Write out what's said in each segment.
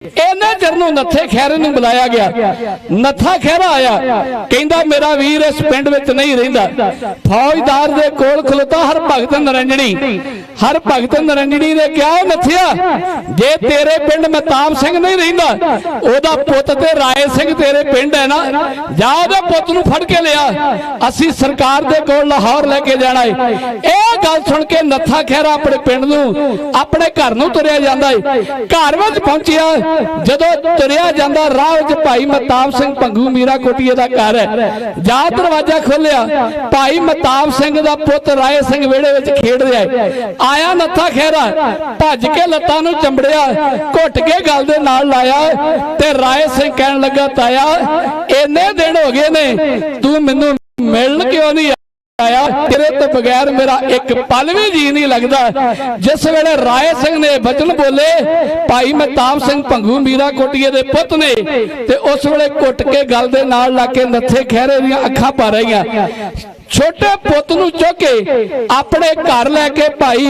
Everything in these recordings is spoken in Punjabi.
ਇਹਨੇ ਚਿਰ ਨੂੰ ਨੱਥੇ ਖੈਰੇ ਨੂੰ ਬੁਲਾਇਆ ਗਿਆ। ਨੱਥਾ ਖੈਰਾ ਆਇਆ। ਕਹਿੰਦਾ, ਮੇਰਾ ਵੀਰ ਇਸ ਪਿੰਡ ਵਿੱਚ ਨਹੀਂ ਰਹਿੰਦਾ। ਫੌਜਦਾਰ ਦੇ ਕੋਲ ਖਲੋਤਾ ਹਰ ਭਗਤ ਨਰੰਜਣੀ। ਹਰ ਭਗਤ ਨਰੰਜਣੀ ਨੇ ਕਿਹਾ "ਓ ਨੱਥਿਆ, ਜੇ ਤੇਰੇ ਪਿੰਡ ਮਤਾਬ ਸਿੰਘ ਨਹੀਂ ਰਹਿੰਦਾ, ਉਹਦਾ ਪੁੱਤ ਤੇ ਰਾਏ ਸਿੰਘ ਤੇਰੇ ਪਿੰਡ ਹੈ ਨਾ। ਜਾ ਉਹਦੇ ਪੁੱਤ ਨੂੰ ਫੜ ਕੇ ਲਿਆ। ਅਸੀਂ ਸਰਕਾਰ ਦੇ ਕੋਲ ਲਾਹੌਰ ਲੈ ਕੇ ਜਾਣਾ ਏ। ਇਹ ਗੱਲ ਸੁਣ ਕੇ ਨੱਥਾ ਖੈਰਾ ਆਪਣੇ ਪਿੰਡ ਨੂੰ, ਆਪਣੇ ਘਰ ਨੂੰ ਤੁਰਿਆ ਜਾਂਦਾ ਏ। ਘਰ ਵਿੱਚ ਪਹੁੰਚਿਆ। ਜਦੋਂ ਤੁਰਿਆ ਜਾਂਦਾ ਰਾਹ ਵਿੱਚ ਭਾਈ ਮਤਾਬ ਸਿੰਘ ਪੰਗੂ ਮੀਰਾ ਕੋਟੀਏ ਦਾ ਘਰ ਹੈ। ਜਾ ਦਰਵਾਜ਼ਾ ਖੋਲਿਆ ਭਾਈ ਮਤਾਬ ਸਿੰਘ ਦਾ ਪੁੱਤ ਰਾਏ ਸਿੰਘ ਵਿਹੜੇ ਵਿੱਚ ਖੇਡ ਰਿਹਾ ਹੈ। ਆਇਆ ਨੱਥਾ ਖਹਿਰਾ, ਭੱਜ ਕੇ ਲੱਤਾਂ ਨੂੰ ਚੰਬੜਿਆ, ਘੁੱਟ ਕੇ ਗਲ ਦੇ ਨਾਲ ਲਾਇਆ ਤੇ ਰਾਏ ਸਿੰਘ ਕਹਿਣ ਲੱਗਾ, ਤਾਇਆ, ਇੰਨੇ ਦਿਨ ਹੋ ਗਏ ਨੇ, ਤੂੰ ਮੈਨੂੰ ਮਿਲਣ ਕਿਉਂ ਨਹੀਂ ਆਇਆ, ਤੇਰੇ ਤੋਂ ਬਗੈਰ ਮੇਰਾ ਇੱਕ ਪਲ ਵੀ ਜੀ ਨਹੀਂ ਲੱਗਦਾ। ਜਿਸ ਵੇਲੇ ਰਾਏ ਸਿੰਘ ਨੇ ਬਚਨ ਬੋਲੇ, ਭਾਈ ਮਤਾਬ ਸਿੰਘ ਭੰਗੂ ਮੀਰਾ ਕੋਟੀਏ ਦੇ ਪੁੱਤ ਨੇ, ਤੇ ਉਸ ਵੇਲੇ ਕੁੱਟ ਕੇ ਗੱਲ ਦੇ ਨਾਲ ਲਾ ਕੇ ਨੱਥੇ ਖਹਿਰੇ ਦੀਆਂ ਅੱਖਾਂ ਭਰ ਰਹੀਆਂ। ਛੋਟੇ ਪੁੱਤ ਨੂੰ ਚੁੱਕ ਕੇ ਆਪਣੇ ਘਰ ਲੈ ਕੇ ਭਾਈ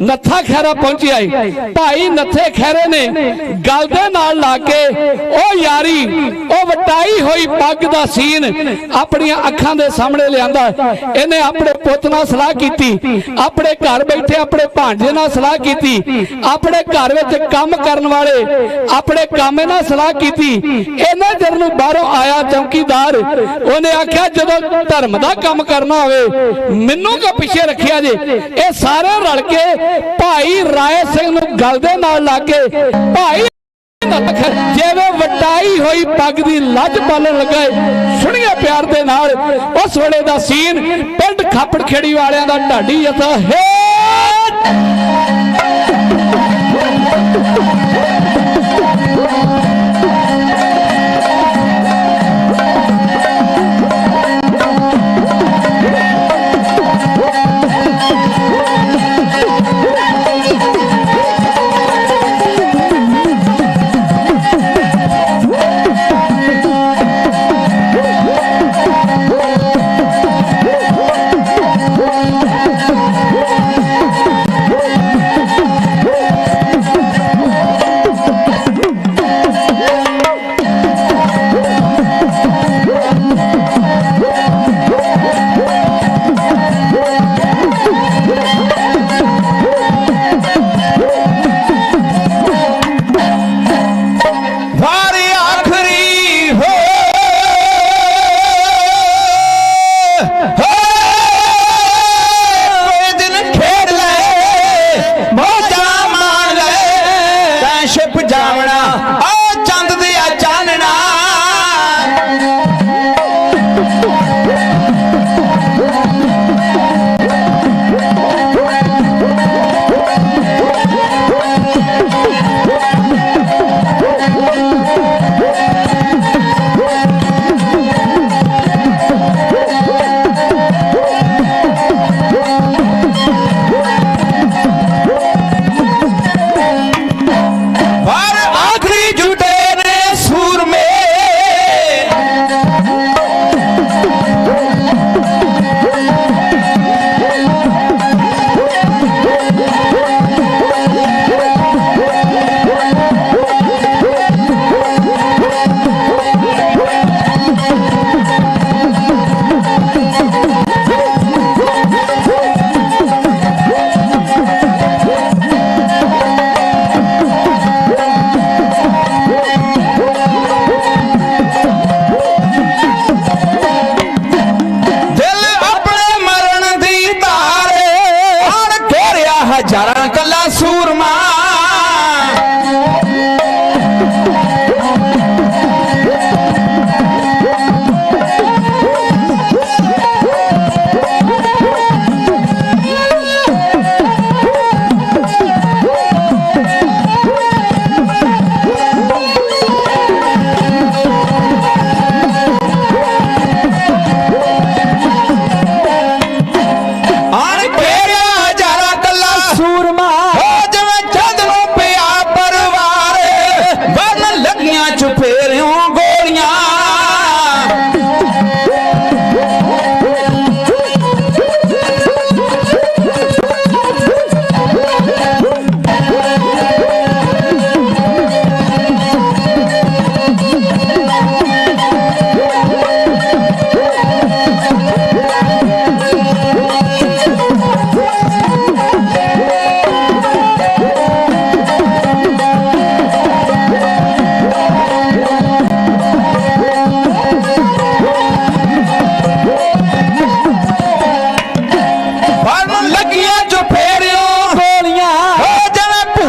ਨੱਥਾ ਖੈਰਾ ਪਹੁੰਚਿਆ ਏ ਭਾਈ ਨੱਥੇ ਖੈਰੇ ਨੇ ਗਲ ਦੇ ਨਾਲ ਲਾ ਕੇ ਉਹ ਯਾਰੀ, ਉਹ ਵਟਾਈ ਹੋਈ ਪੱਗ ਦਾ ਸੀਨ ਆਪਣੀਆਂ ਅੱਖਾਂ ਦੇ ਸਾਹਮਣੇ ਲਿਆਂਦਾ। ਇਹਨੇ ਆਪਣੇ ਪੁੱਤ ਨਾਲ ਸਲਾਹ ਕੀਤੀ, ਆਪਣੇ ਘਰ ਬੈਠੇ ਆਪਣੇ ਭਾਂਜੇ ਨਾਲ ਸਲਾਹ ਕੀਤੀ, ਆਪਣੇ ਘਰ ਵਿੱਚ ਕੰਮ ਕਰਨ ਵਾਲੇ ਆਪਣੇ ਕਾਮੇ ਨਾਲ ਸਲਾਹ ਕੀਤੀ। ਇਹਨਾਂ ਜਰ ਨੂੰ ਬਾਹਰੋਂ ਆਇਆ ਚੌਕੀਦਾਰ, ਉਹਨੇ ਆਖਿਆ, ਜਦੋਂ ਧਰਮ ਦਾ ਕੰਮ ਕਰਨਾ ਹੋਵੇ, ਮੈਨੂੰ ਕਿਉਂ ਪਿੱਛੇ ਰੱਖਿਆ ਜੇ? ਇਹ ਸਾਰੇ ਰਲ ਕੇ ਭਾਈ ਰਾਏ ਸਿੰਘ ਨੂੰ ਗਲ ਦੇ ਨਾਲ ਲਾ ਕੇ ਭਾਈ ਜਿਵੇਂ ਵਟਾਈ ਹੋਈ ਪੱਗ ਦੀ ਲੱਜ ਪਾਲਣ ਲੱਗਾ ਏ। ਸੁਣੀਏ ਪਿਆਰ ਦੇ ਨਾਲ ਉਸ ਵੇਲੇ ਦਾ ਸੀਨ ਪਿੰਡ ਖਾਪੜ ਖੇੜੀ ਵਾਲਿਆਂ ਦਾ ਢਾਡੀ ਜਥਾ ਹੈ Huh? যারা কালা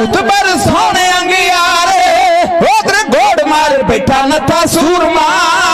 ਪਰ ਸੋਹਣੇ ਅੰਗਿਆਰੇ। ਉਧਰ ਗੋੜ ਮਾਰ ਬੈਠਾ ਨੱਥਾ ਸੂਰਮਾ।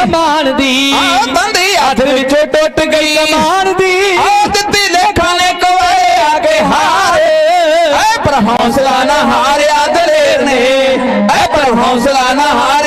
ਕਮਾਨ ਦੀ। ਆ ਤੰਦੀ ਹੱਥ ਵਿੱਚੋਂ ਟੁੱਟ ਗਈ। ਕਮਾਨ ਦੀ। ਆ ਦਿੱਤੀ ਲੇਖਾਂ ਨੇ ਕੋਏ ਆ ਕੇ ਹਾਰੇ। ਐ ਪਰ ਹੌਸਲਾ ਨਾ ਹਾਰਿਆ ਦਲੇਰ ਨੇ। ਐ ਪਰ ਹੌਸਲਾ ਨਾ ਹਾਰਿਆ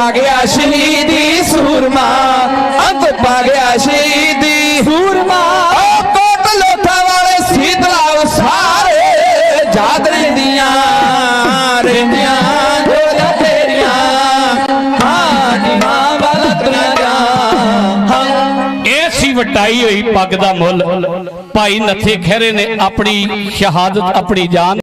ਪਾ ਗਿਆ ਸ਼ਹੀਦੀ ਸੂਰਮਾ ਅੰਤ ਪਾ ਗਿਆ ਸ਼ਹੀਦੀ ਸੂਰਮਾ। ਉਹ ਕੋਟ ਲੋਥਾ ਵਾਲੇ ਸੀਤਲਾ ਸਾਰੇ, ਯਾਦ ਰਹਿੰਦੀਆਂ ਰਹਿੰਦੀਆਂ ਜੋੜਾ ਤੇਰੀਆਂ। ਹਾਂ ਨੀ ਮਾਂ ਵਾਲਾ ਤੇਰਾ ਇਹ ਸੀ ਵਟਾਈ ਹੋਈ ਪੱਗ ਦਾ ਮੁੱਲ। ਭਾਈ ਨੱਥੇ ਖਹਿਰੇ ਨੇ ਆਪਣੀ ਸ਼ਹਾਦਤ, ਆਪਣੀ ਜਾਨ